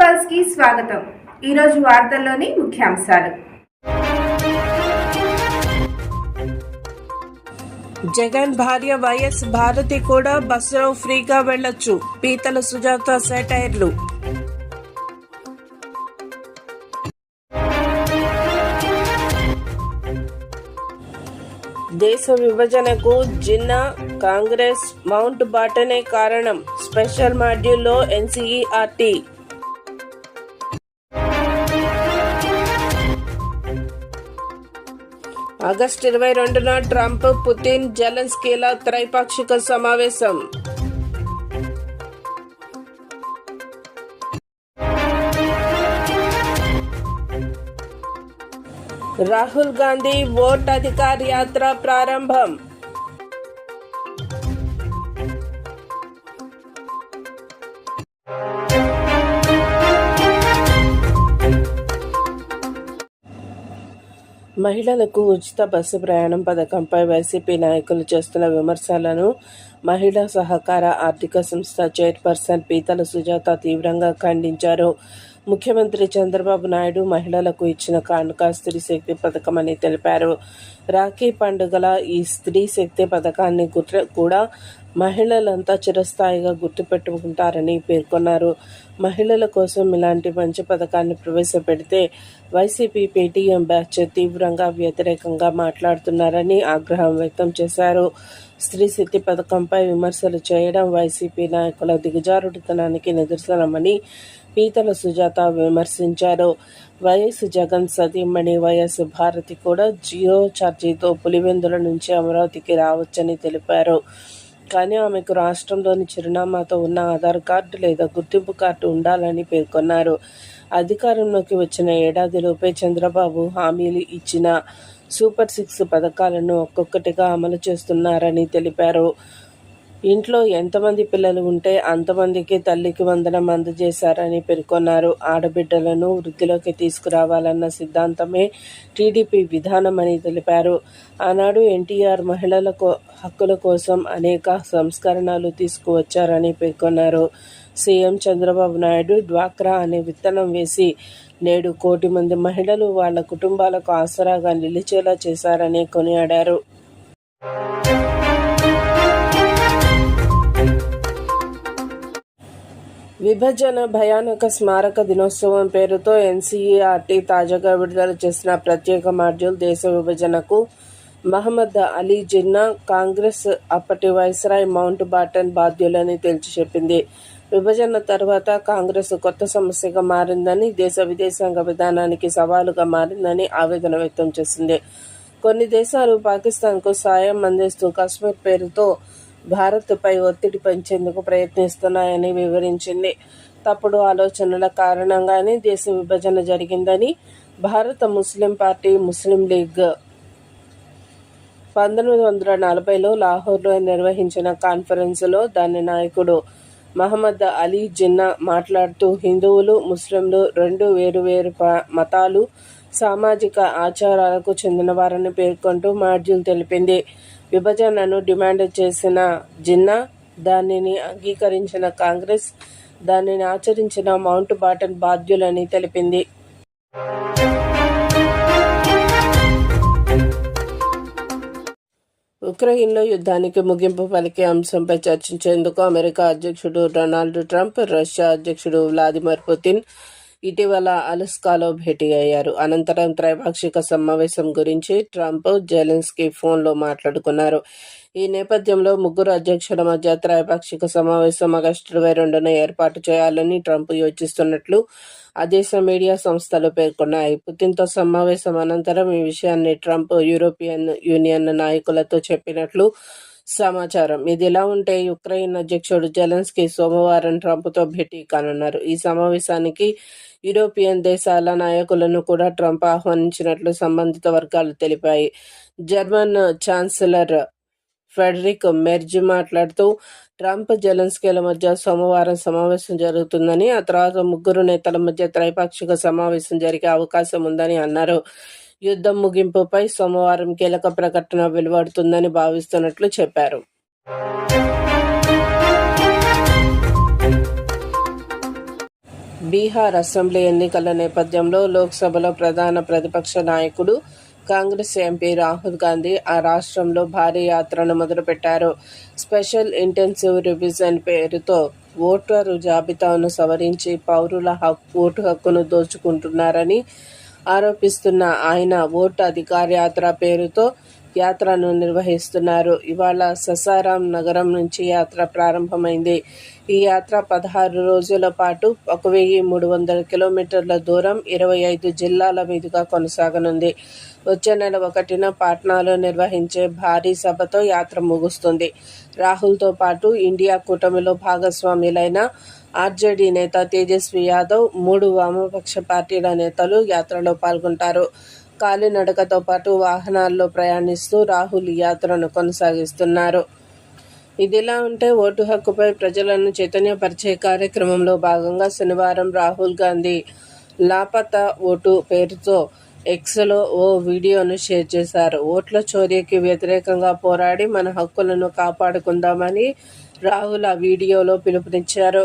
పల్స్కి స్వాగతం. ఈరోజు వార్తల్లోని ముఖ్యాంశాలు. జగన్ భార్య వైఎస్ భారతి కూడా బస్సులో ఫ్రీగా వెళ్ళొచ్చు పీతల సుజాత సెటైర్లు. దేశ విభజనకు జిన్నా కాంగ్రెస్ మౌంట్ బాటనే కారణం. స్పెషల్ మాడ్యూల్లో ఎన్సీఈఆర్టీ. ఆగస్టు ఇరవై రెండున ట్రంప్ పుతిన్ జెలెన్స్కీల త్రైపాక్షిక సమావేశం. రాహుల్ గాంధీ ఓట్ అధికార యాత్ర ప్రారంభం. మహిళలకు ఉచిత బస్సు ప్రయాణం పథకంపై వైసీపీ నాయకులు చేస్తున్న విమర్శలను మహిళా సహకార ఆర్థిక సంస్థ చైర్పర్సన్ పీతల సుజాత తీవ్రంగా ఖండించారు. ముఖ్యమంత్రి చంద్రబాబు నాయుడు మహిళలకు ఇచ్చిన కానుక స్త్రీ శక్తి పథకం అని తెలిపారు. రాఖీ పండుగల ఈ స్త్రీ శక్తి పథకాన్ని గుర్ర కూడా మహిళలంతా చిరస్థాయిగా గుర్తుపెట్టుకుంటారని పేర్కొన్నారు. మహిళల కోసం ఇలాంటి మంచి పథకాన్ని ప్రవేశపెడితే వైసీపీ పేటీఎం బ్యాచ్ తీవ్రంగా వ్యతిరేకంగా మాట్లాడుతున్నారని ఆగ్రహం వ్యక్తం చేశారు. స్త్రీ శక్తి పథకంపై విమర్శలు చేయడం వైసీపీ నాయకుల దిగజారుడుతనానికి నిదర్శనమని పీతల సుజాత విమర్శించారు వైఎస్ జగన్ సతీమణి వైఎస్ భారతి కూడా జియో ఛార్జీతో పులివెందుల నుంచి అమరావతికి రావచ్చని తెలిపారు. కానీ ఆమెకు రాష్ట్రంలోని చిరునామాతో ఉన్న ఆధార్ కార్డు లేదా గుర్తింపు కార్డు ఉండాలని పేర్కొన్నారు. అధికారంలోకి వచ్చిన ఏడాదిలోపే చంద్రబాబు హామీలు ఇచ్చిన సూపర్ సిక్స్ పథకాలను ఒక్కొక్కటిగా అమలు చేస్తున్నారని తెలిపారు. ఇంట్లో ఎంతమంది పిల్లలు ఉంటే అంతమందికి తల్లికి వందనం అందజేశారని పేర్కొన్నారు. ఆడబిడ్డలను వృద్ధిలోకి తీసుకురావాలన్న సిద్ధాంతమే టీడీపీ విధానమని తెలిపారు. ఆనాడు ఎన్టీఆర్ మహిళల హక్కుల కోసం అనేక సంస్కరణలు తీసుకువచ్చారని పేర్కొన్నారు. సీఎం చంద్రబాబు నాయుడు డ్వాక్రా అనే విత్తనం వేసి నేడు కోటి మంది మహిళలు వాళ్ళ కుటుంబాలకు ఆసరాగా నిలిచేలా చేశారని కొనియాడారు. విభజన భయానక స్మారక దినోత్సవం పేరుతో ఎన్సీఈఆర్టీ తాజాగా విడుదల చేసిన ప్రత్యేక మాడ్యూల్ దేశ విభజనకు మహమ్మద్ అలీ జిన్నా కాంగ్రెస్ అప్పటి వైస్రాయ్ మౌంట్ బాటన్ బాధ్యులని తేల్చి చెప్పింది. విభజన తర్వాత కాంగ్రెస్ కొత్త సమస్యగా మారిందని దేశ విదేశాంగ విధానానికి సవాలుగా మారిందని ఆవేదన వ్యక్తం చేసింది. కొన్ని దేశాలు పాకిస్తాన్కు సాయం అందిస్తూ కశ్మీర్ పేరుతో భారత్పై ఒత్తిడి పెంచేందుకు ప్రయత్నిస్తున్నాయని వివరించింది. తప్పుడు ఆలోచనల కారణంగానే దేశ విభజన జరిగిందని భారత ముస్లిం పార్టీ ముస్లిం లీగ్ పంతొమ్మిది వందల నలభైలో లాహోర్లో నిర్వహించిన కాన్ఫరెన్స్లో దాని నాయకుడు మహమ్మద్ అలీ జిన్నా మాట్లాడుతూ హిందువులు ముస్లింలు రెండు వేరువేరు మతాలు సామాజిక ఆచారాలకు చెందినవారని పేర్కొంటూ మాడ్యూల్ తెలిపింది. విభజనను డిమాండ్ చేసిన జిన్నా దానిని అంగీకరించిన కాంగ్రెస్ దానిని ఆచరించిన మౌంట్ బాటన్ బాధ్యులని తెలిపింది. ఉక్రెయిన్లో యుద్ధానికి ముగింపు పలికే అంశంపై చర్చించేందుకు అమెరికా అధ్యక్షుడు డొనాల్డ్ ట్రంప్ రష్యా అధ్యక్షుడు వ్లాదిమిర్ పుతిన్ ఇటీవల అలస్కాలో భేటీ అయ్యారు. అనంతరం త్రైపాక్షిక సమావేశం గురించి ట్రంప్ జెలెన్స్కీ ఫోన్లో మాట్లాడుకున్నారు. ఈ నేపథ్యంలో ముగ్గురు అధ్యక్షుల మధ్య త్రైపాక్షిక సమావేశం ఆగస్టు ఇరవై రెండున ఏర్పాటు చేయాలని ట్రంప్ యోచిస్తున్నట్లు ఆ దేశ మీడియా సంస్థలు పేర్కొన్నాయి. పుతిన్తో సమావేశం అనంతరం ఈ విషయాన్ని ట్రంప్ యూరోపియన్ యూనియన్ నాయకులతో చెప్పినట్లు సమాచారం. ఇదిలా ఉంటే యుక్రెయిన్ అధ్యక్షుడు జెలెన్స్కీ సోమవారం ట్రంప్తో భేటీ కానున్నారు. ఈ సమావేశానికి యూరోపియన్ దేశాల నాయకులను కూడా ట్రంప్ ఆహ్వానించినట్లు సంబంధిత వర్గాలు తెలిపాయి. జర్మన్ ఛాన్సలర్ ఫెడరిక్ మెర్జ్ మాట్లాడుతూ ట్రంప్ జెలెన్స్కీల మధ్య సోమవారం సమావేశం జరుగుతుందని ఆ తర్వాత ముగ్గురు నేతల మధ్య త్రైపాక్షిక సమావేశం జరిగే అవకాశం ఉందని అన్నారు. యుద్ధం ముగింపుపై సోమవారం కీలక ప్రకటన వెలువడుతుందని భావిస్తున్నట్లు చెప్పారు. బీహార్ అసెంబ్లీ ఎన్నికల నేపథ్యంలో లోక్సభలో ప్రధాన ప్రతిపక్ష నాయకుడు కాంగ్రెస్ ఎంపీ రాహుల్ గాంధీ ఆ రాష్ట్రంలో భారీ యాత్రను మొదలుపెట్టారు. స్పెషల్ ఇంటెన్సివ్ రివిజన్ పేరుతో ఓటరు జాబితాను సవరించి పౌరుల హక్కు ఓటు హక్కును దోచుకుంటున్నారని ఆరోపిస్తున్న ఆయన ఓటు అధికార యాత్ర పేరుతో యాత్రను నిర్వహిస్తున్నారు. ఇవాళ ససారాం నగరం నుంచి యాత్ర ప్రారంభమైంది. ఈ యాత్ర పదహారు రోజుల పాటు ఒక వెయ్యి మూడు వందల కిలోమీటర్ల దూరం ఇరవై ఐదు జిల్లాల మీదుగా కొనసాగనుంది. వచ్చే నెల ఒకటిన పాట్నాలో నిర్వహించే భారీ సభతో యాత్ర ముగుస్తుంది. రాహుల్తో పాటు ఇండియా కూటమిలో భాగస్వాములైన ఆర్జేడీ నేత తేజస్వి యాదవ్ మూడు వామపక్ష పార్టీల నేతలు యాత్రలో పాల్గొంటారు. కాలినడకతో పాటు వాహనాల్లో ప్రయాణిస్తూ రాహుల్ యాత్రను కొనసాగిస్తున్నారు. ఇదిలా ఉంటే ఓటు హక్కుపై ప్రజలను చైతన్యపరిచే కార్యక్రమంలో భాగంగా శనివారం రాహుల్ గాంధీ లాపతా ఓటు పేరుతో ఎక్స్లో ఓ వీడియోను షేర్ చేశారు. ఓట్ల చోరీకి వ్యతిరేకంగా పోరాడి మన హక్కులను కాపాడుకుందామని రాహుల్ ఆ వీడియోలో పిలుపునిచ్చారు.